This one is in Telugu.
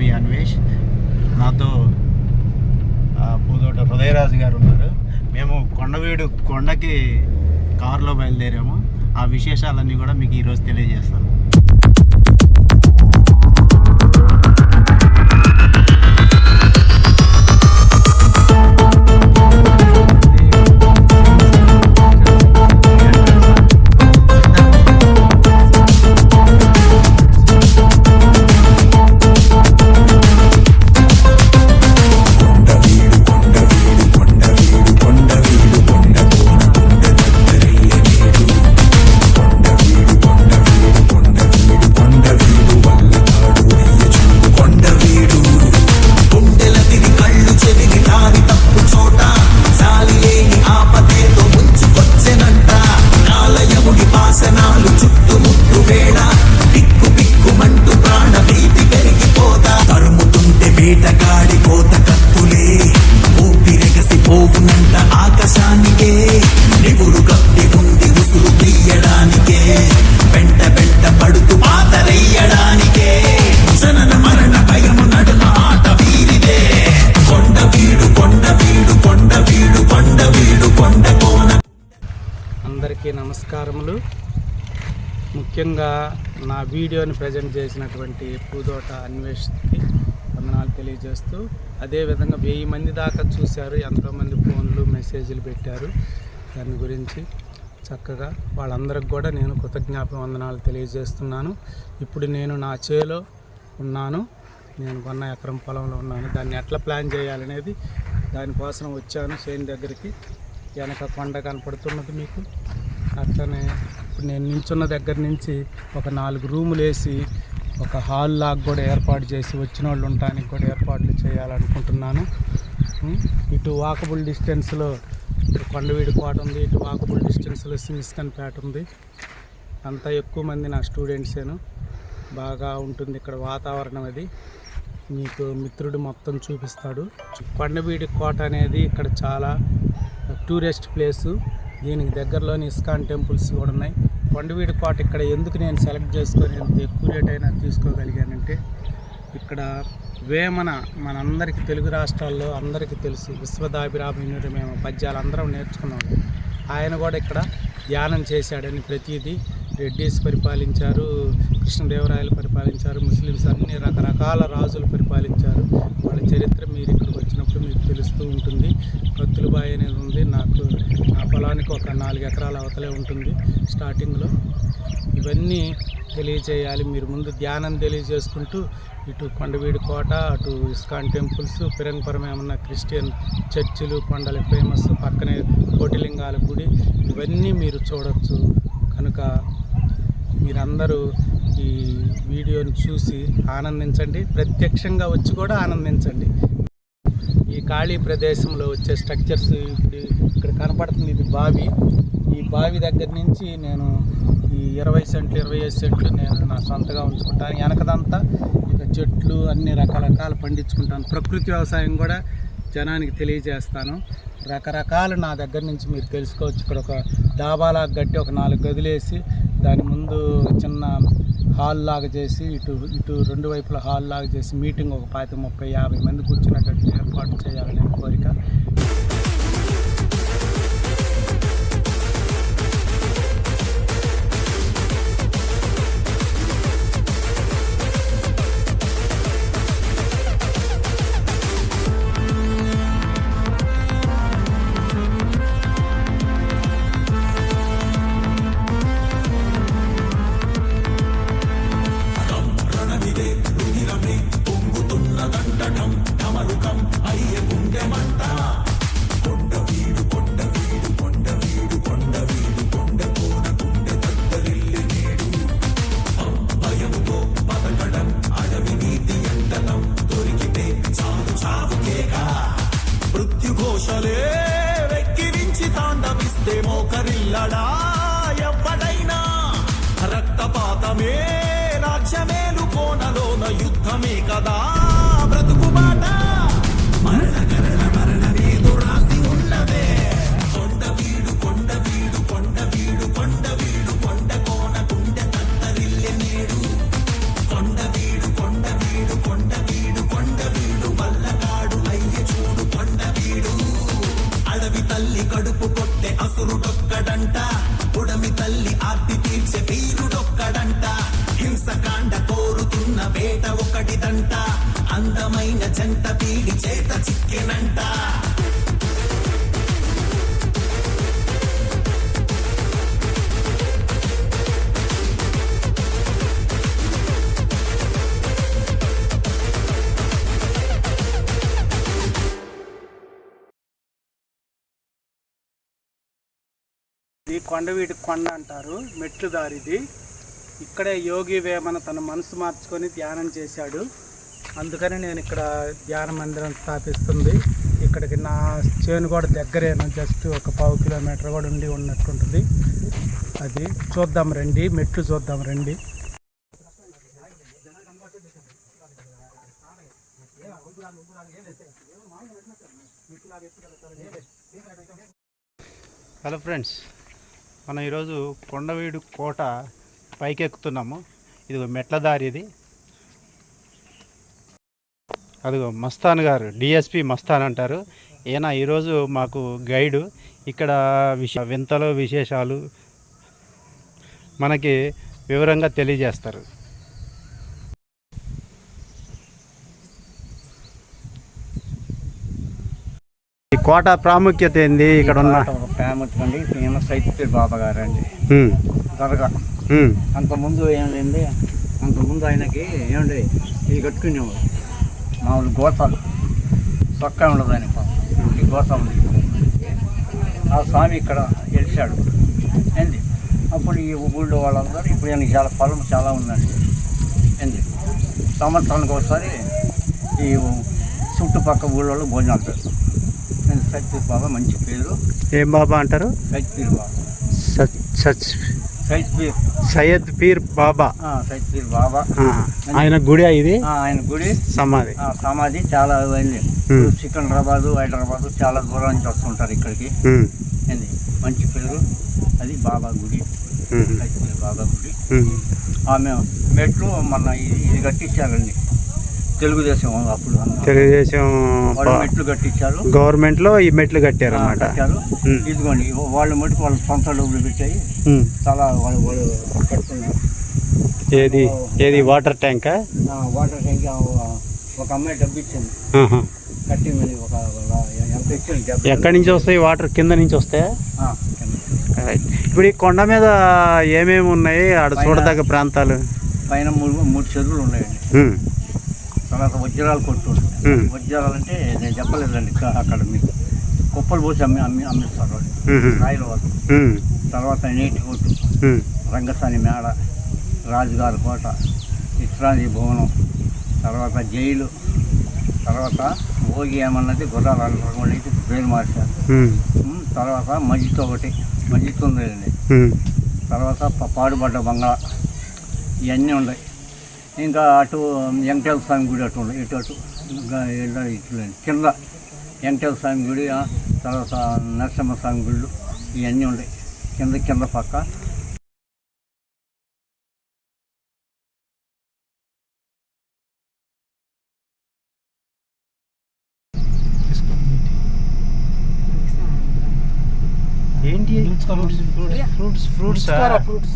మీ అన్వేష్. నాతో పూదోట హృదయరాజు గారు ఉన్నారు. మేము కొండవీడు కొండకి కారులో బయలుదేరాము. ఆ విశేషాలన్నీ కూడా మీకు ఈరోజు తెలియజేస్తాను. మరణ భయము నడుమ ఆట వీరిదే. కొండ వీడు కొండ వీడు కొండ వీడు కొండ వీడు కొండ కోన. అందరికీ నమస్కారములు. ముఖ్యంగా నా వీడియోని ప్రజెంట్ చేసినటువంటి పూదోట అన్వేషణకి వందనాలు తెలియజేస్తూ అదేవిధంగా వెయ్యి మంది దాకా చూశారు ఎంతోమంది ఫోన్లు మెసేజ్లు పెట్టారు. దాని గురించి చక్కగా వాళ్ళందరికి కూడా నేను కృతజ్ఞాపక వందనాలు తెలియజేస్తున్నాను. ఇప్పుడు నేను నా చేలో ఉన్నాను నేను కొన్న ఎకరం పొలంలో ఉన్నాను. దాన్ని ఎట్లా ప్లాన్ చేయాలనేది దానికోసం వచ్చాను చేను దగ్గరికి. వెనక కొండ కనపడుతున్నది మీకు. అట్లనే ఇప్పుడు నేను నించున్న దగ్గర నుంచి ఒక నాలుగు రూములు వేసి ఒక హాల్ లాగా కూడా ఏర్పాటు చేసి వచ్చిన వాళ్ళు ఉండటానికి కూడా ఏర్పాట్లు చేయాలనుకుంటున్నాను. ఇటు వాకబుల్ డిస్టెన్స్లో ఇటు కొండవీడి కోట ఉంది. ఇటు వాకబుల్ డిస్టెన్స్లో సింగిస్కన్పేట ఉంది. అంతా ఎక్కువ మంది నా స్టూడెంట్సేను. బాగా ఉంటుంది ఇక్కడ వాతావరణం అది. మీకు మిత్రుడు మొత్తం చూపిస్తాడు. కొండవీడి కోట అనేది ఇక్కడ చాలా టూరిస్ట్ ప్లేసు. దీనికి దగ్గరలోని ఇస్కాన్ టెంపుల్స్ కూడా ఉన్నాయి. కొండవీడి కోట ఇక్కడ ఎందుకు నేను సెలెక్ట్ చేసుకొని ఎంత ఎక్కువ రేట్ అయినా తీసుకోగలిగానంటే ఇక్కడ వేమన మనందరికీ తెలుగు రాష్ట్రాల్లో అందరికీ తెలుసు. విశ్వదాభిరామ మేము పద్యాలు అందరం నేర్చుకున్నాం. ఆయన కూడా ఇక్కడ ధ్యానం చేశాడని ప్రతిదీ. రెడ్డిస్ పరిపాలించారు. కృష్ణదేవరాయలు పరిపాలించారు ముస్లిమ్స్ అన్ని రకరకాల రాజులు పరిపాలించారు. వాళ్ళ చరిత్ర మీరు ఇక్కడికి వచ్చినప్పుడు మీకు తెలుస్తూ ఉంటుంది. కత్తులబాయి అనేది ఉంది. నాకు నా పొలానికి ఒక నాలుగు ఎకరాల అవతలే ఉంటుంది స్టార్టింగ్లో. ఇవన్నీ తెలియజేయాలి. మీరు ముందు ధ్యానం తెలియజేసుకుంటూ ఇటు కొండవీడి కోట అటు ఇస్కాన్ టెంపుల్స్ పిరంగపురం ఏమన్నా క్రిస్టియన్ చర్చిలు కొండలు ఫేమస్ పక్కనే కోటిలింగాల గుడి ఇవన్నీ మీరు చూడవచ్చు కనుక మీరందరూ ఈ వీడియోని చూసి ఆనందించండి. ప్రత్యక్షంగా వచ్చి కూడా ఆనందించండి. ఈ ఖాళీ ప్రదేశంలో వచ్చే స్ట్రక్చర్స్ ఇప్పుడు ఇక్కడ కనపడుతుంది ఇది బావి. ఈ బావి దగ్గర నుంచి నేను ఈ ఇరవై సెంట్లు ఇరవై ఐదు సెంట్లు నేను నా సొంతగా ఉంచుకుంటాను. వెనకదంతా ఇక చెట్లు అన్ని రకరకాలు పండించుకుంటాను. ప్రకృతి వ్యవసాయం కూడా జనానికి తెలియజేస్తాను. రకరకాలు నా దగ్గర నుంచి మీరు తెలుసుకోవచ్చు. ఇక్కడ ఒక డాబాలా గట్టి ఒక నాలుగు గదులేసి దాని ముందు చిన్న హాల్ లాగా చేసి ఇటు ఇటు రెండు వైపుల హాల్ లాగా చేసి మీటింగ్ ఒక పాతి ముప్పై యాభై మంది కూర్చున్నట్టు ఏర్పాటు చేయాలనే కోరిక. యుద్ధమే కదా. దక్కినంట కొండ వీటి కొండ అంటారు మెట్లు దారిది. ఇక్కడే యోగి వేమన తన మనసు మార్చుకొని ధ్యానం చేశాడు. అందుకని నేను ఇక్కడ ధ్యాన మందిరం స్థాపిస్తుంది. ఇక్కడికి నా చేను కూడా దగ్గరేను. జస్ట్ ఒక పావు కిలోమీటర్ కూడా ఉండి ఉన్నట్టుంటుంది. అది చూద్దాం రండి. మెట్లు చూద్దాం రండి. హలో ఫ్రెండ్స్ మనం ఈరోజు కొండవీడు కోట పైకెక్కుతున్నాము. ఇది మెట్ల దారి ఇది. అదిగో మస్తాన్ గారు డిఎస్పి మస్తాన్ అంటారు. ఈయన ఈరోజు మాకు గైడు. ఇక్కడ విష వింతలు విశేషాలు మనకి వివరంగా తెలియజేస్తారు. ఈ కోట ప్రాముఖ్యత ఏంది? ఇక్కడ ఉన్న ఫేమస్ అండి ఈయన సైతిపేరు బాబా గారు అండి ఉమ్, అంతకుముందు ఏమైంది అంతకుముందు ఆయనకి ఏమండి ఇది కట్టుకునేవాడు మామూలు గోతాలు చొక్కా ఉండదు ఆయన. ఈ గోత ఆ స్వామి ఇక్కడ గెలిచాడు. ఏంది? అప్పుడు ఈ ఊళ్ళో వాళ్ళందరూ ఇప్పుడు ఈయనకి చాలా పొలం చాలా ఉందండి. ఏంది? సంవత్సరానికి ఒకసారి ఈ చుట్టుపక్కల ఊళ్ళో భోజనాలు పెడతాం ఏంది? సత్యపీర్ బాబా మంచి పేరు. ఏం బాబా అంటారు? సత్యపీర్ బాబా సచ్ సచ్ సైత్పీర్ సయ్యద్ పీర్ బాబా. సైత్పీర్ బాబా. ఆ, ఆయన గుడి ఇది? ఆయన గుడి. సమాధి. సమాధి చాలా. సికింద్రాబాదు హైదరాబాదు చాలా దూరం నుంచి వస్తుంటారు ఇక్కడికి. మంచి పేరు. అది బాబా గుడి. బాబా గుడి. ఆమె మెట్లు మన ఇది ఇది కట్టించారండి. తెలుగుదేశం అప్పుడు తెలుగుదేశం వాళ్ళు మెట్లు కట్టించారు గవర్నమెంట్లో ఈ మెట్లు కట్టారు అన్నమాట. ఇదిగోండి వాళ్ళ మటుకు వాళ్ళ సొంత డబ్బులు పెట్టాయి. చాలా వాళ్ళు వాళ్ళు కట్టుకున్నారు. ఏది? ఏది? వాటర్ ట్యాంకా? వాటర్ ట్యాంక్ ఒక అమ్మాయి డబ్బు ఇచ్చింది ఆహా. కట్టి మరి ఒక ఎంత ఇచ్చింది? ఎక్కడి నుంచి వస్తాయి? వాటర్ కింద నుంచి వస్తాయా. ఇప్పుడు ఈ కొండ మీద ఏమేమి ఉన్నాయి? ఆడ చూడదగ్గ ప్రాంతాలు? పైన మూడు మూడు చెరువులు ఉన్నాయండి. తర్వాత వజ్రాలు కొట్టు వజ్రాలు అంటే నేను చెప్పలేదండి అక్కడ మీకు. కుప్పలు పోసి అమ్మి అమ్మి అమ్మిస్తారు రాయల వాళ్ళు. తర్వాత నీటి కొట్టు. ఉమ్, రంగసాని మేడ రాజుగారి కోట విశ్రాంతి భవనం తర్వాత జైలు తర్వాత భోగి ఏమన్నది గుర్రాలు అయితే పేరు మార్చారు. తర్వాత మస్జిద్ ఒకటి ఉందండి ఉమ్, తర్వాత పాడుబడ్డ బంగ్లా ఇవన్నీ ఉన్నాయి. ఇంకా అటు వెంకటేశ్వర స్వామి గుడి అటు ఇటు అటు ఇట్లా కింద వెంకటేశ్వర స్వామి గుడి తర్వాత నరసింహ స్వామి గుళ్ళు ఇవన్నీ ఉన్నాయి. కింద కింద పక్క. ఏంటి? Fruits fruits fruits fruits